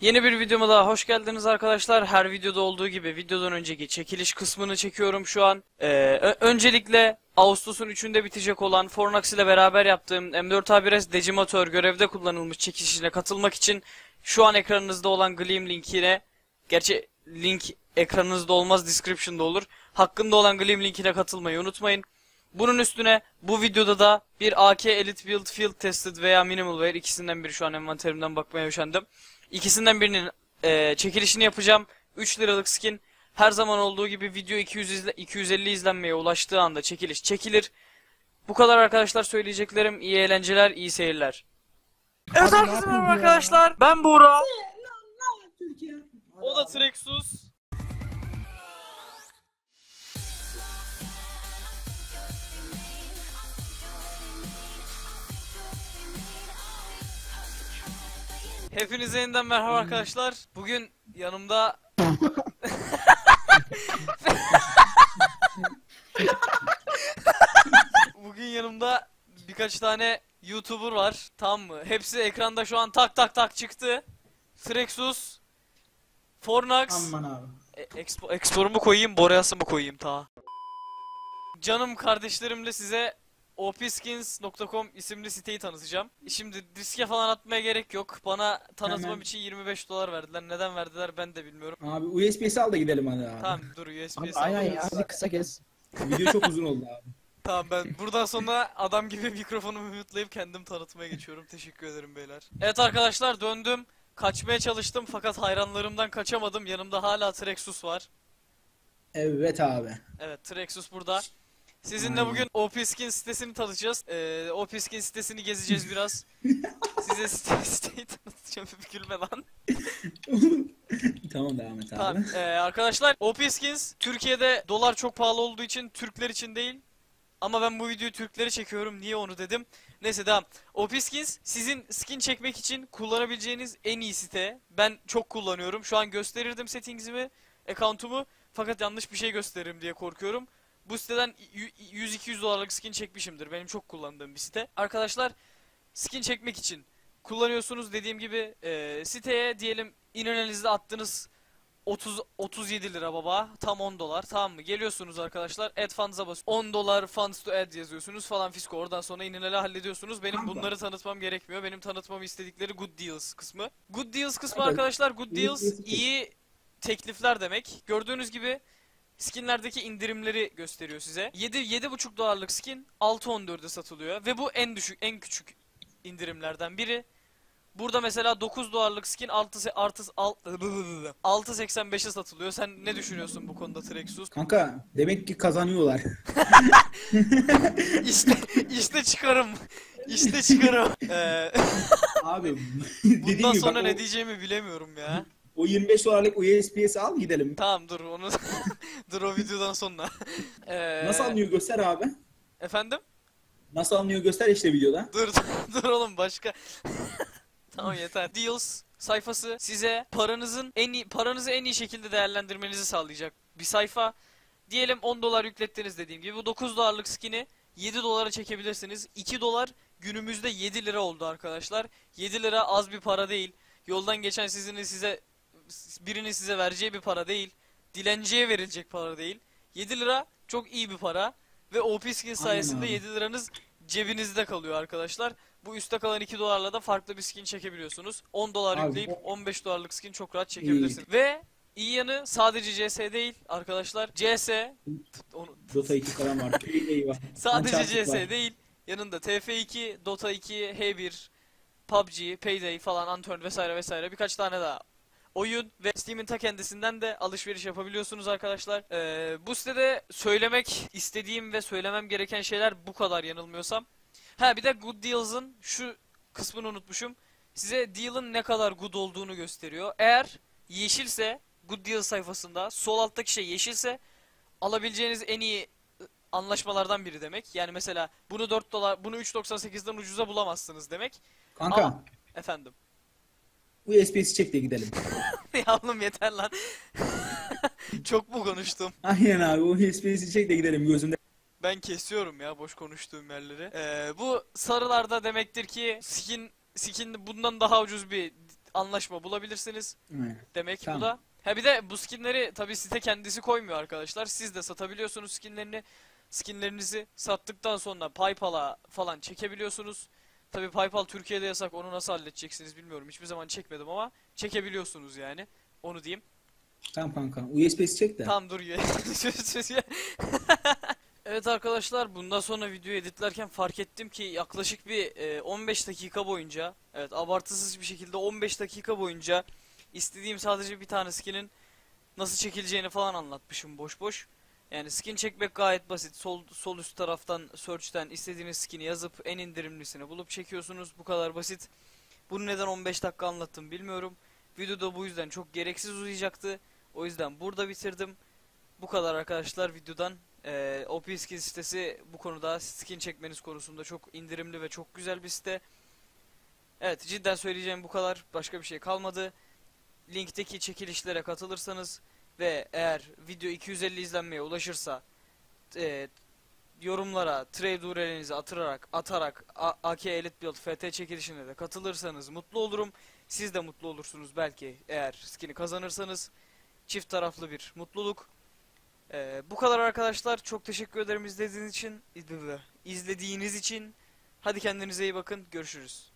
Yeni bir videoma daha hoş geldiniz arkadaşlar. Her videoda olduğu gibi videodan önceki çekiliş kısmını çekiyorum şu an. Ee, öncelikle Ağustos'un 3'ünde bitecek olan Fornax ile beraber yaptığım M4A1S Decimator görevde kullanılmış çekilişine katılmak için şu an ekranınızda olan Gleam linkine gerçi link ekranınızda olmaz description'da olur. Hakkında olan Gleam linkine katılmayı unutmayın. Bunun üstüne bu videoda da bir AK Elite Build Field Tested veya Minimal Wear ikisinden biri şu an envanterimden bakmaya üşendim. İkisinden birinin eee, çekilişini yapacağım. 3 liralık skin. Her zaman olduğu gibi video 200 izle, 250 izlenmeye ulaştığı anda çekiliş çekilir. Bu kadar arkadaşlar söyleyeceklerim. İyi eğlenceler, iyi seyirler. Evet herkese merhaba arkadaşlar. Ben Buğra. O da Trexus. Hepinize yeniden merhaba arkadaşlar. Bugün yanımda Bugün yanımda birkaç tane YouTuber var. Tamam mı? Hepsi ekranda şu an tak tak tak çıktı. Trexus, Fornax, Aman abi. e, expo, Expor'umu koyayım, Boreas'ımı koyayım ta. Canım kardeşlerimle size opskins.com isimli siteyi tanıtacağım. Şimdi riske falan atmaya gerek yok. Bana tanıtmam Hemen. için 25 dolar verdiler. Neden verdiler ben de bilmiyorum. Abi USB'si al da gidelim hadi abi. Tamam dur USB Abi, sağ aynen ya hadi kısa kes. Video çok uzun oldu abi. Tamam ben buradan sonra adam gibi mikrofonumu mute'layıp kendim tanıtmaya geçiyorum. Teşekkür ederim beyler. Evet arkadaşlar döndüm. Kaçmaya çalıştım fakat hayranlarımdan kaçamadım. Yanımda hala Trexus var. Evet abi. Evet Trexus burada. Sizinle Aynen. bugün OPSkin sitesini tanıtacağız. Ee, OPSkin sitesini gezeceğiz biraz. Size site, siteyi tanıtacağım. Gülme lan. tamam devam et abi. Tamam. Ee, arkadaşlar OPSkins Türkiye'de dolar çok pahalı olduğu için Türkler için değil. Ama ben bu videoyu Türklere çekiyorum. Niye onu dedim. Neyse devam. OPSkins sizin skin çekmek için kullanabileceğiniz en iyi site. Ben çok kullanıyorum. Şu an gösterirdim settings'imi, account'umu. Fakat yanlış bir şey gösteririm diye korkuyorum. Bu siteden y- 100-200 dolarlık skin çekmişimdir. Benim çok kullandığım bir site. Arkadaşlar skin çekmek için kullanıyorsunuz dediğim gibi e, siteye diyelim inanalizde attığınız 30 37 lira baba. Tam 10 dolar tamam mı? Geliyorsunuz arkadaşlar add funds'a bas 10 dolar funds to add yazıyorsunuz falan fisko. Oradan sonra inaneli hallediyorsunuz. Benim bunları tanıtmam gerekmiyor. Benim tanıtmamı istedikleri good deals kısmı. Good deals kısmı arkadaşlar good deals- iyi teklifler demek. Gördüğünüz gibi skinlerdeki indirimleri gösteriyor size 7 7,5 dolarlık skin 6.14'e satılıyor ve bu en düşük en küçük indirimlerden biri Burada mesela 9 dolarlık skin 6 se- artı al- 6.85'e satılıyor. Sen ne düşünüyorsun bu konuda Trexus? Kanka demek ki kazanıyorlar. işte işte çıkarım. İşte çıkarım. Ee, abi dediğim bundan gibi sonra bak, ne o, diyeceğimi bilemiyorum ya. O 25 dolarlık USB'si al gidelim. Tamam dur onu dur o videodan sonra. Ee, Nasıl alınıyor göster abi. Efendim? Nasıl alınıyor göster işte videoda. Dur dur oğlum başka. tamam yeter. Deals sayfası size paranızın en iyi paranızı en iyi şekilde değerlendirmenizi sağlayacak bir sayfa. Diyelim 10 dolar yüklettiniz dediğim gibi bu 9 dolarlık skin'i 7 dolara çekebilirsiniz. 2 dolar günümüzde 7 lira oldu arkadaşlar. 7 lira az bir para değil. Yoldan geçen sizin size birinin size vereceği bir para değil. Dilenciye verilecek para değil. 7 lira çok iyi bir para ve OP skin sayesinde abi. 7 liranız cebinizde kalıyor arkadaşlar. Bu üstte kalan 2 dolarla da farklı bir skin çekebiliyorsunuz. 10 dolar Abi yükleyip o- 15 dolarlık skin çok rahat çekebilirsiniz. Ve iyi yanı sadece CS değil arkadaşlar. CS onu, Dota 2 falan var. Eyvah. sadece CS var. değil. Yanında TF2, Dota 2, H1, PUBG, Payday falan, Unturned vesaire vesaire birkaç tane daha oyun ve Steam'in ta kendisinden de alışveriş yapabiliyorsunuz arkadaşlar. Ee, bu sitede söylemek istediğim ve söylemem gereken şeyler bu kadar yanılmıyorsam. Ha bir de Good Deals'ın şu kısmını unutmuşum. Size deal'ın ne kadar good olduğunu gösteriyor. Eğer yeşilse Good Deal sayfasında sol alttaki şey yeşilse alabileceğiniz en iyi ı, anlaşmalardan biri demek. Yani mesela bunu 4 dolar, bunu 3.98'den ucuza bulamazsınız demek. Kanka Ama- Efendim. USB'si çek de gidelim. ya oğlum yeter lan. Çok mu konuştum? Aynen abi USB'si çek de gidelim gözümde. Ben kesiyorum ya boş konuştuğum yerleri. Ee, bu sarılarda demektir ki skin skin bundan daha ucuz bir anlaşma bulabilirsiniz. Aynen. Demek Tamam. bu da. Ha bir de bu skinleri tabi site kendisi koymuyor arkadaşlar. Siz de satabiliyorsunuz skinlerini. Skinlerinizi sattıktan sonra PayPal'a falan çekebiliyorsunuz. Tabi PayPal Türkiye'de yasak. Onu nasıl halledeceksiniz bilmiyorum. Hiçbir zaman çekmedim ama çekebiliyorsunuz yani. Onu diyeyim. Tamam kanka. USB'si çek de. Tam dur evet arkadaşlar bundan sonra videoyu editlerken fark ettim ki yaklaşık bir e, 15 dakika boyunca evet abartısız bir şekilde 15 dakika boyunca istediğim sadece bir tane skinin nasıl çekileceğini falan anlatmışım boş boş. Yani skin çekmek gayet basit. Sol sol üst taraftan search'ten istediğiniz skin'i yazıp en indirimlisini bulup çekiyorsunuz. Bu kadar basit. Bunu neden 15 dakika anlattım bilmiyorum. Video da bu yüzden çok gereksiz uzayacaktı. O yüzden burada bitirdim. Bu kadar arkadaşlar videodan. Ee, OP Skin sitesi bu konuda skin çekmeniz konusunda çok indirimli ve çok güzel bir site. Evet cidden söyleyeceğim bu kadar. Başka bir şey kalmadı. Linkteki çekilişlere katılırsanız ve eğer video 250 izlenmeye ulaşırsa e, yorumlara trade URL'inizi atarak atarak A- AK Elite Build FT çekilişine de katılırsanız mutlu olurum. Siz de mutlu olursunuz belki eğer skin'i kazanırsanız. Çift taraflı bir mutluluk. Ee, bu kadar arkadaşlar. Çok teşekkür ederim izlediğiniz için. izlediğiniz için. Hadi kendinize iyi bakın. Görüşürüz.